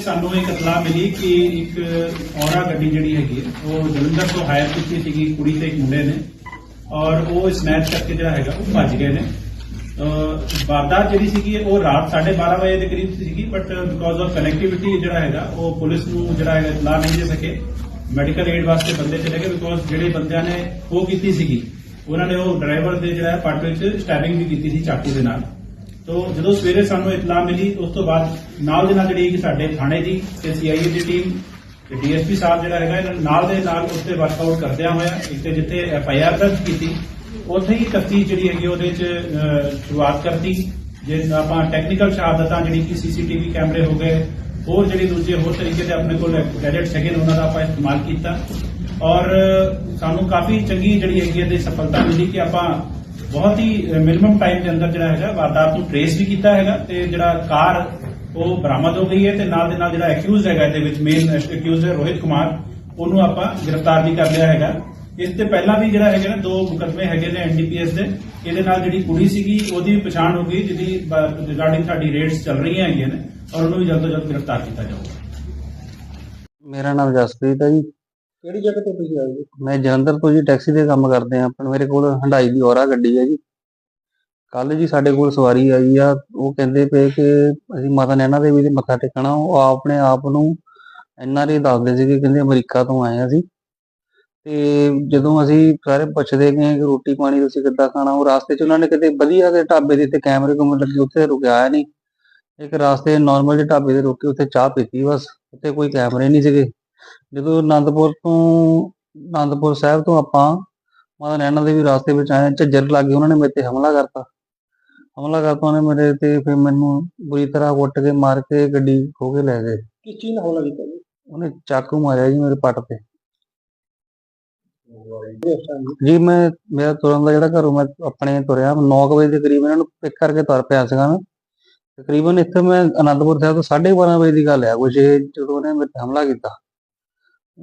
ਸਾਨੂੰ ਇੱਕ ਇਤਲਾਹ ਮਿਲੀ ਕਿ ਇੱਕ ਔਰਾ ਗੱਡੀ ਜਿਹੜੀ ਹੈਗੀ ਹੈ, ਉਹ ਜਲੰਧਰ ਤੋਂ ਹਾਇਰ ਕੀਤੀ ਸੀਗੀ ਕੁੜੀ ਤੇ ਇੱਕ ਮੁੰਡੇ ਨੇ। ਔਰ ਉਹ ਸਨੈਚ ਕਰਕੇ ਜਿਹੜਾ ਹੈਗਾ ਉਹ ਭੱਜ ਗਏ ਨੇ। ਵਾਰਦਾਤ ਜਿਹੜੀ ਸੀਗੀ ਉਹ ਰਾਤ 12:30 ਵਜੇ ਦੇ ਕਰੀਬ ਸੀਗੀ ਬਟ ਬਿਕੋਜ਼ ਆਫ ਕਨੈਕਟੀਵਿਟੀ ਜਿਹੜਾ ਹੈਗਾ ਉਹ ਪੁਲਿਸ ਨੂੰ ਜਿਹੜਾ ਹੈਗਾ ਇਤਲਾਹ ਨਹੀਂ ਦੇ ਸਕੇ। ਮੈਡੀਕਲ ਏਡ ਵਾਸਤੇ ਬੰਦੇ ਚਲੇ ਗਏ ਬਿਕੋਜ਼ ਜਿਹੜੇ ਬੰਦਿਆਂ ਨੇ ਉਹ ਕੀਤੀ ਸੀਗੀ ਉਹਨਾਂ ਨੇ ਉਹ ਡਰਾਈਵਰ ਦੇ ਜਿਹੜਾ ਹੈ ਪੱਟ ਵਿੱਚ ਸਟੈਬਿੰਗ ਵੀ ਕੀਤੀ ਸੀ ਚਾਕੂ ਦੇ ਨਾਲ। ਤੋ ਜਦੋਂ ਸਵੇਰੇ ਸਾਨੂੰ ਇਤਲਾਹ ਮਿਲੀ, ਉਸ ਤੋਂ ਬਾਅਦ ਨਾਲ ਦੇ ਨਾਲ ਜਿਹੜੀ ਕਿ ਸਾਡੇ ਥਾਣੇ ਦੀ ਤੇ ਸੀਆਈਏ ਦੀ ਟੀਮ ਤੇ ਡੀਐਸਪੀ ਸਾਹਿਬ ਜਿਹੜਾ ਹੈਗਾ, ਇਹਨਾਂ ਨਾਲ ਦੇ ਨਾਲ ਉਸ ਤੇ ਵਰਕਆਊਟ ਕਰਦਿਆਂ ਹੋਇਆ ਇੱਕ ਤੇ ਜਿੱਥੇ ਐਫਆਈਆਰ ਦਰਜ ਕੀਤੀ, ਉੱਥੇ ਹੀ ਤਫਤੀਸ਼ ਜਿਹੜੀ ਹੈਗੀ ਉਹਦੇ ਚ ਸ਼ੁਰੂਆਤ ਕਰਤੀ। ਜੇ ਆਪਾਂ ਟੈਕਨੀਕਲ ਸ਼ਹਾਦਤਾਂ ਜਿਹੜੀ ਕਿ ਸੀਸੀਟੀਵੀ ਕੈਮਰੇ ਹੋ ਗਏ, ਹੋਰ ਜਿਹੜੇ ਦੂਜੇ ਹੋਰ ਤਰੀਕੇ ਦੇ ਆਪਣੇ ਕੋਲ ਗੈਜਟਸ ਹੈਗੇ ਨੇ, ਉਹਨਾਂ ਦਾ ਆਪਾਂ ਇਸਤੇਮਾਲ ਕੀਤਾ। ਔਰ ਸਾਨੂੰ ਕਾਫੀ ਚੰਗੀ ਜਿਹੜੀ ਹੈਗੀ ਇਹਦੀ ਸਫਲਤਾ ਮਿਲੀ ਕਿ ਆਪਾਂ ਬਹੁਤ ਹੀ ਮਿਨੀਮਮ ਟਾਈਮ ਦੇ ਅੰਦਰ ਜਿਹੜਾ ਹੈਗਾ ਵਾਰਦਾਤ ਨੂੰ ਟ੍ਰੇਸ ਵੀ ਕੀਤਾ ਹੈਗਾ ਤੇ ਜਿਹੜਾ ਕਾਰ, ਉਹ ਬਰਾਮਦ ਹੋ ਗਈ ਹੈ ਤੇ ਨਾਲ ਦੇ ਨਾਲ ਜਿਹੜਾ ਐਕਿਊਜ਼ਡ ਹੈਗਾ ਇਹਦੇ ਵਿੱਚ ਮੇਨ ਐਕਿਊਜ਼ਡ ਹੈ ਰੋਹਿਤ ਕੁਮਾਰ, ਉਹਨੂੰ ਆਪਾਂ ਗ੍ਰਿਫਤਾਰ ਵੀ ਕਰ ਲਿਆ ਹੈਗਾ। ਇਸ ਤੇ ਪਹਿਲਾਂ ਵੀ ਜਿਹੜਾ ਹੈਗਾ ਨਾ, ਦੋ ਮੁਕੱਦਮੇ ਹੈਗੇ ਨੇ ਐਨਡੀਪੀਐਸ ਦੇ, ਇਹਦੇ ਨਾਲ ਜਿਹੜੀ ਕੁੜੀ ਸੀਗੀ, ਉਹਦੀ ਵੀ ਪਛਾਣ ਹੋ ਗਈ, ਜਿਹਦੀ ਰਿਗਾਰਡਿੰਗ ਸਾਡੀ ਰੇਡਸ ਚੱਲ ਰਹੀਆਂ ਹੈਗੀਆਂ ਨੇ, ਔਰ ਉਹਨੂੰ ਵੀ ਜਲਦ ਤੋਂ ਜਲਦ ਗ੍ਰਿਫਤਾਰ ਕੀਤਾ ਜਾਊਗਾ। ਮੇਰਾ ਨਾਮ ਜਸਪ੍ਰੀਤ ਹੈ ਜੀ। ਕਿਹੜੀ ਜਗ੍ਹਾ ਤੋਂ ਤੁਸੀਂ ਆਏ ਜੀ? ਮੈਂ ਜਲੰਧਰ ਤੋਂ ਜੀ, ਟੈਕਸੀ ਦੇ ਕੰਮ ਕਰਦੇ ਆ ਆਪਣ ਮੇਰੇ ਕੋਲ ਹੰਡਾਈ ਦੀ ਔਰਾ ਗੱਡੀ ਹੈ ਜੀ। ਕੱਲ ਜੀ ਸਾਡੇ ਕੋਲ ਸਵਾਰੀ ਆਈ ਆ। ਉਹ ਕਹਿੰਦੇ ਪਏ ਕਿ ਅਸੀਂ ਮਾਤਾ ਨੈਣਾ ਦੇਵੀ ਦੇ ਮੱਥਾ ਟੇਕਣਾ ਉਹ ਆਪਣੇ ਆਪ ਨੂੰ ਐਨਆਰਆਈ ਦੱਸਦੇ ਸੀਗੇ, ਕਹਿੰਦੇ ਅਮਰੀਕਾ ਤੋਂ ਆਏ ਆ ਅਸੀਂ। ਤੇ ਜਦੋਂ ਅਸੀਂ ਸਾਰੇ ਪੁੱਛਦੇ ਗਏ ਕਿ ਰੋਟੀ ਪਾਣੀ ਤੁਸੀਂ ਕਿੱਦਾਂ ਖਾਣਾ, ਉਹ ਰਾਸਤੇ 'ਚ ਉਹਨਾਂ ਨੇ ਕਿਤੇ ਵਧੀਆ ਦੇ ਢਾਬੇ ਦੇ ਉੱਤੇ ਕੈਮਰੇ ਕੁਮਰੇ ਲੱਗੇ, ਉੱਥੇ ਰੁਕਿਆ ਨਹੀਂ। ਇੱਕ ਰਾਸਤੇ ਨਾਰਮਲ ਜਿਹੇ ਢਾਬੇ ਤੇ ਰੁਕ ਕੇ ਉੱਥੇ ਚਾਹ ਪੀਤੀ ਬਸ। ਉੱਥੇ ਕੋਈ ਕੈਮਰੇ ਨਹੀਂ ਸੀਗੇ। ਜਦੋਂ ਆਨੰਦਪੁਰ ਤੋਂ ਆਨੰਦਪੁਰ ਸਾਹਿਬ ਤੋਂ ਆਪਾਂ ਮਾਤਾ ਨੈਣਾ ਦੇ ਵੀ ਰਾਸਤੇ ਵਿੱਚ ਆਏ ਝੱਜਰ ਲੱਗੇ ਉਹਨਾਂ ਨੇ ਮੇਰੇ ਤੇ ਹਮਲਾ ਕਰਤਾ। ਹਮਲਾ ਕਰਤਾ ਉਹਨੇ ਮੇਰੇ ਤੇ ਫਿਰ ਮੈਨੂੰ ਬੁਰੀ ਤਰ੍ਹਾਂ ਕੁੱਟ ਕੇ ਮਾਰ ਕੇ ਗੱਡੀ ਖੋ ਕੇ ਲੈ ਗਏ। ਕਿਸ ਚੀਜ਼ ਨਾਲ ਹਮਲਾ ਕੀਤਾ ਜੀ? ਉਹਨੇ ਚਾਕੂ ਮਾਰਿਆ ਜੀ ਮੇਰੇ ਪੱਟ ਤੇ। ਜੀ। ਮੈਂ ਮੇਰਾ ਤੁਰਨ ਦਾ ਜਿਹੜਾ ਘਰੋਂ ਮੈਂ ਆਪਣੇ ਤੁਰਿਆ 9 ਵਜੇ ਦੇ ਕਰੀਬ ਇਹਨਾਂ ਨੂੰ ਪਿਕ ਕਰਕੇ ਤੁਰ ਪਿਆ ਸੀਗਾ ਮੈਂ। ਤਕਰੀਬਨ ਇੱਥੇ ਮੈਂ ਆਨੰਦਪੁਰ ਸਾਹਿਬ ਤੋਂ 12:30 ਵਜੇ ਦੀ ਗੱਲ ਹੈ ਕੁਛ ਇਹ ਜਦੋਂ ਉਹਨੇ ਮੇਰੇ ਤੇ ਹਮਲਾ ਕੀਤਾ।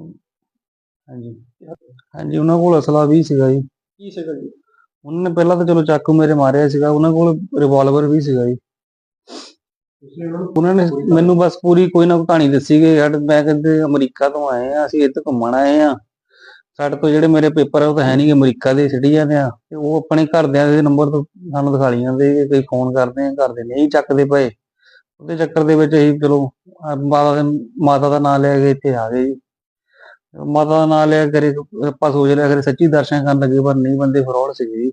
ਹਾਂਜੀ। ਹਾਂਜੀ ਉਹਨਾਂ ਕੋਲ ਅਸਲਾ ਵੀ ਸੀਗਾ ਜੀ। ਕੀ ਸੀਗਾ ਜੀ? ਉਹਨਾਂ ਨੇ ਪਹਿਲਾਂ ਤਾਂ ਚਲੋ ਚਾਕੂ ਮੇਰੇ ਮਾਰਿਆ ਸੀਗਾ ਉਹਨਾਂ ਕੋਲ ਰਿਵਾਲਵਰ ਵੀ ਸੀਗਾ ਜੀ। ਉਹਨਾਂ ਨੂੰ ਮੈਨੂੰ ਬਸ ਪੂਰੀ ਕੋਈ ਨਾ ਕੋਈ ਕਹਾਣੀ ਦੱਸੀ ਗਈ ਸਾਡੇ ਮੈਂ ਕਹਿੰਦੇ ਅਮਰੀਕਾ ਤੋਂ ਆਏ ਆ ਅਸੀਂ ਇੱਥੇ ਘੁੰਮਣ ਆਏ ਆ। ਸਾਡੇ ਤੋਂ ਜਿਹੜੇ ਮੇਰੇ ਪੇਪਰ ਉਹ ਤਾਂ ਹੈ ਨਹੀਂ ਅਮਰੀਕਾ ਦੇ ਸਿਟੀਜ਼ਨ ਆ ਤੇ ਉਹ ਆਪਣੇ ਘਰਦਿਆਂ ਦੇ ਨੰਬਰ ਤੋਂ ਸਾਨੂੰ ਦਿਖਾ ਲਈ ਜਾਂਦੇ ਕਿ ਕੋਈ ਫੋਨ ਕਰਦੇ ਆ ਘਰ ਦੇ ਨਹੀਂ ਚੱਕਦੇ ਪਏ। ਉਹਦੇ ਚੱਕਰ ਦੇ ਵਿੱਚ ਅਸੀਂ ਚਲੋ ਅਹ ਮਾਤਾ ਦੇ ਮਾਤਾ ਦਾ ਨਾਮ ਲੈ ਕੇ ਇੱਥੇ ਆ ਗਏ ਜੀ। ਮਾਤਾ ਦਾ ਨਾਮ ਲਿਆ ਕਰੇ ਆਪਾਂ ਸੋਚ ਲਿਆ ਕਰੇ ਸੱਚੀ ਦਰਸ਼ਨ ਕਰਨ ਲੱਗੇ ਪਰ ਨਹੀਂ ਬੰਦੇ ਫਰੋਡ ਸੀਗੇ ਜੀ।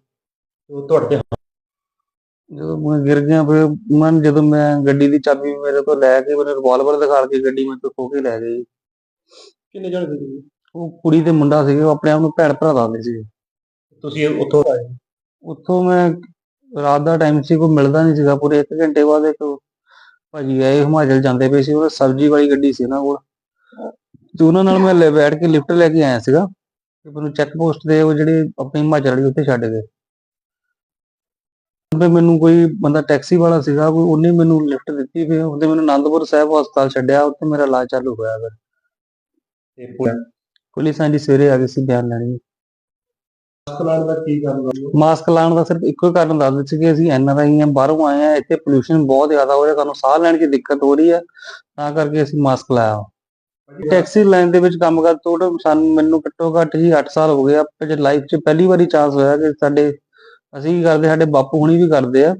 ਉਹ ਤੁਹਾਡੇ ਜਦੋਂ ਮੈਂ ਗਿਰ ਗਿਆ ਫਿਰ ਮਨ ਜਦੋਂ ਮੈਂ ਗੱਡੀ ਦੀ ਚਾਬੀ ਮੇਰੇ ਤੋਂ ਲੈ ਕੇ ਮੈਨੂੰ ਰਿਵਾਲਵਰ ਦਿਖਾ ਕੇ ਗੱਡੀ ਤੋਂ ਖੋ ਕੇ ਲੈ ਗਏ ਜੀ। ਕਿੰਨੇ ਜਣੇ ਸੀ ਜੀ? ਉਹ ਕੁੜੀ ਤੇ ਮੁੰਡਾ ਸੀਗੇ ਉਹ ਆਪਣੇ ਆਪ ਨੂੰ ਭੈਣ ਭਰਾ ਦੱਸਦੇ ਸੀ ਤੁਸੀਂ ਉੱਥੋਂ ਆਏ? ਉੱਥੋਂ ਮੈਂ ਰਾਤ ਦਾ ਟਾਈਮ ਸੀ ਕੋਈ ਮਿਲਦਾ ਨਹੀਂ ਸੀਗਾ। ਪੂਰੇ 1 ਘੰਟੇ ਬਾਅਦ ਇੱਕ ਭਾਜੀ ਆਏ ਹਿਮਾਚਲ ਜਾਂਦੇ ਪਏ ਸੀ ਉਹ ਸਬਜ਼ੀ ਵਾਲੀ ਗੱਡੀ ਸੀ ਉਹਨਾਂ ਕੋਲ। ਤੇ ਉਹਨਾਂ ਨਾਲ ਮੈਂ ਲੈ ਬੈਠ ਕੇ ਲਿਫਟ ਲੈ ਕੇ ਆਇਆ ਸੀਗਾ ਤੇ ਮੈਨੂੰ ਚੈੱਕ ਪੋਸਟ ਦੇ ਉਹ ਜਿਹੜੇ ਆਪਣੀ ਹਿਮਾਚਲ ਵਾਲੀ ਉੱਥੇ ਛੱਡ ਗਏ। ਤੇ ਮੈਨੂੰ ਕੋਈ ਬੰਦਾ ਟੈਕਸੀ ਵਾਲਾ ਸੀਗਾ ਕੋਈ ਉਹਨੇ ਮੈਨੂੰ ਲਿਫਟ ਦਿੱਤੀ ਫਿਰ ਉਹਦੇ ਮੈਨੂੰ ਆਨੰਦਪੁਰ ਸਾਹਿਬ ਹਸਪਤਾਲ ਛੱਡਿਆ ਉੱਥੇ ਮੇਰਾ ਇਲਾਜ ਚਾਲੂ ਹੋਇਆ ਫਿਰ। ਤੇ ਪੁਲਿਸ ਪੁਲਿਸ ਆਂਦੀ ਸਵੇਰੇ ਆ ਗਈ ਸੀ ਬਿਆਨ ਲੈਣੀ ਪਲਾਨ ਦਾ ਕੀ ਕਰਨ ਮਾਸਕ ਲਾਉਣ ਦਾ ਸਿਰਫ ਇੱਕੋ ਹੀ ਕਾਰਨ ਦੱਸਦੇ ਸੀ ਕਿ ਅਸੀਂ ਐਨਆਰਆਈ ਆ ਬਾਹਰੋਂ ਆਏ ਆ ਇੱਥੇ ਪੋਲੂਸ਼ਨ ਬਹੁਤ ਜ਼ਿਆਦਾ ਹੋ ਰਿਹਾ ਸਾਨੂੰ ਸਾਹ ਲੈਣ 'ਚ ਦਿੱਕਤ ਹੋ ਰਹੀ ਹੈ ਤਾਂ ਕਰਕੇ ਅਸੀਂ ਮਾਸਕ ਲਾਇਆ। ਟੈਕਸੀ ਲਾਈਨ ਦੇ ਵਿੱਚ ਕੰਮ ਕਰ ਤੋੜ ਸਾਨੂੰ ਮੈਨੂੰ ਘੱਟੋ ਘੱਟ ਹੀ 8 ਸਾਲ ਹੋ ਗਏ ਆ ਤੇ ਲਾਈਫ 'ਚ ਪਹਿਲੀ ਵਾਰੀ ਚਾਂਸ ਹੋਇਆ ਕਿ ਸਾਡੇ ਅਸੀਂ ਕੀ ਕਰਦੇ ਸਾਡੇ ਬਾਪੂ ਹੁਣੀ ਵੀ ਕਰਦੇ ਆ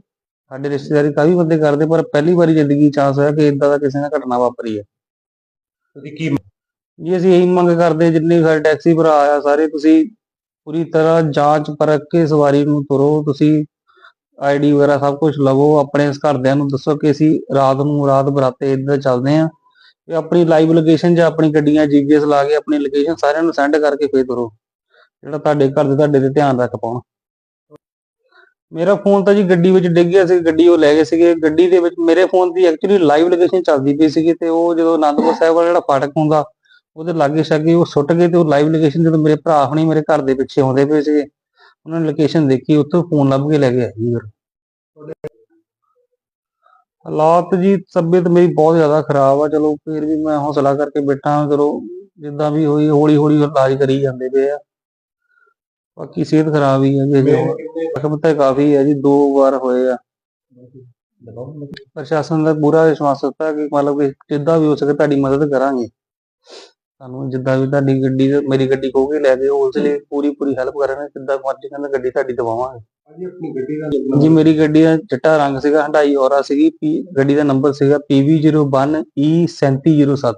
ਸਾਡੇ ਰਿਸ਼ਤੇਦਾਰੀ ਕਾਫੀ ਬੰਦੇ ਕਰਦੇ ਪਰ ਪਹਿਲੀ ਵਾਰੀ ਜ਼ਿੰਦਗੀ ਚਾਂਸ ਹੋਇਆ ਕਿ ਇਦਾਂ ਦਾ ਕਿਸੇ ਨਾਲ ਘਟਨਾ ਵਾਪਰੀ ਹੈ ਤੁਸੀਂ ਕੀ ਜੀ ਅਸੀਂ ਇਹੀ ਮੰਗ ਕਰਦੇ ਜਿੰਨੇ ਵੀ ਸਾਡੇ ਟੈਕਸੀ ਭਰਾ ਆ ਸਾਰੇ ਤੁਸੀਂ ਪੂਰੀ ਤਰ੍ਹਾਂ ਜਾਂਚ ਪਰਖ ਕੇ ਸਵਾਰੀ ਨੂੰ ਤੁਰੋ ਤੁਸੀਂ ਆਈਡੀ ਵਗੈਰਾ ਸਭ ਕੁਝ ਲਵੋ ਆਪਣੇ ਘਰਦਿਆਂ ਨੂੰ ਦੱਸੋ ਕਿ ਅਸੀਂ ਰਾਤ ਨੂੰ ਰਾਤ ਬਰਾਤੇ ਇੱਧਰ ਚੱਲਦੇ ਆਂ ਆਪਣੀ ਲਾਈਵ ਲੋਕੇਸ਼ਨ ਜਾਂ ਆਪਣੀ ਗੱਡੀਆਂ ਜੀਪੀਐਸ ਲਾ ਕੇ ਆਪਣੀ ਲੋਕੇਸ਼ਨ ਸਾਰਿਆਂ ਨੂੰ ਸੈਂਡ ਕਰਕੇ ਫੇਰ ਤੁਰੋ। ਜਿਹੜਾ ਤੁਹਾਡੇ ਘਰ ਦੇ ਤੁਹਾਡੇ ਤੇ ਧਿਆਨ ਰੱਖ ਪਾਉਣ। ਮੇਰਾ ਫੋਨ ਤਾਂ ਜੀ ਗੱਡੀ ਵਿੱਚ ਡਿੱਗ ਗਿਆ ਸੀ, ਗੱਡੀ ਉਹ ਲੈ ਗਏ ਸੀਗੇ। ਗੱਡੀ ਦੇ ਵਿੱਚ ਮੇਰੇ ਫੋਨ ਦੀ ਐਕਚੁਅਲੀ ਲਾਈਵ ਲੋਕੇਸ਼ਨ ਚੱਲਦੀ ਪਈ ਸੀਗੀ ਤੇ ਉਹ ਜਦੋਂ ਆਨੰਦਪੁਰ ਸਾਹਿਬ ਵਾਲਾ ਜਿਹੜਾ ਫਾਟਕ ਹੁੰਦਾ, ਉਹਦੇ ਲਾਗੇ ਛਾਗੇ ਉਹ ਸੁੱਟ ਗਏ ਤੇ ਉਹ ਲਾਈਵ ਲੋਕੇਸ਼ਨ ਜਦੋਂ ਮੇਰੇ ਭਰਾ ਹੁਣੀ ਮੇਰੇ ਘਰ ਦੇ ਪਿੱਛੇ ਆਉਂਦੇ ਪਏ ਸੀਗੇ, ਉਹਨਾਂ ਨੇ ਲੋਕੇਸ਼ਨ ਦੇਖੀ, ਉੱਥੋਂ ਫੋਨ ਲੱਭ ਕੇ ਲੈ ਕੇ ਆਏ ਜੀ ਹਾਲਾਤ ਜੀ, ਤਬੀਅਤ ਮੇਰੀ ਬਹੁਤ ਜ਼ਿਆਦਾ ਖਰਾਬ ਆ। ਚਲੋ ਫਿਰ ਵੀ ਮੈਂ ਹੌਸਲਾ ਕਰਕੇ ਬੈਠਾ ਚਲੋ ਜਿੱਦਾਂ ਵੀ ਹੋਈ ਹੌਲੀ ਹੌਲੀ ਇਲਾਜ ਕਰੀ ਜਾਂਦੇ ਪਏ ਆ। ਬਾਕੀ ਸਿਹਤ ਖਰਾਬ ਹੀ ਆ ਜੀ ਜ਼ਖਮ ਤਾਂ ਕਾਫੀ ਆ ਜੀ, ਦੋ ਵਾਰ ਹੋਏ ਆ। ਪ੍ਰਸ਼ਾਸਨ ਦਾ ਪੂਰਾ ਵਿਸ਼ਵਾਸ ਦਿੱਤਾ ਕਿ ਮਤਲਬ ਕਿ ਜਿੱਦਾਂ ਵੀ ਹੋ ਸਕੇ ਤੁਹਾਡੀ ਮਦਦ ਕਰਾਂਗੇ। ਤੁਹਾਨੂੰ ਜਿੱਦਾਂ ਵੀ ਤੁਹਾਡੀ ਗੱਡੀ, ਮੇਰੀ ਗੱਡੀ ਖੋ ਕੇ ਲੈ ਗਏ ਉਸ ਲਈ ਪੂਰੀ ਪੂਰੀ ਹੈਲਪ ਕਰਾਂਗੇ। ਜਿੱਦਾਂ ਮਰਜ਼ੀ ਕਹਿੰਦਾ ਗੱਡੀ ਤੁਹਾਡੀ ਦਵਾਵਾਂਗੇ। ਹਾਂਜੀ, ਆਪਣੀ ਗੱਡੀ ਦਾ ਜੀ ਮੇਰੀ ਗੱਡੀ ਦਾ ਚਿੱਟਾ ਰੰਗ ਸੀਗਾ ਹੰਡਾਈ ਔਰਾ ਸੀਗੀ, ਪੀ ਗੱਡੀ ਦਾ ਨੰਬਰ ਸੀਗਾ PV01E3707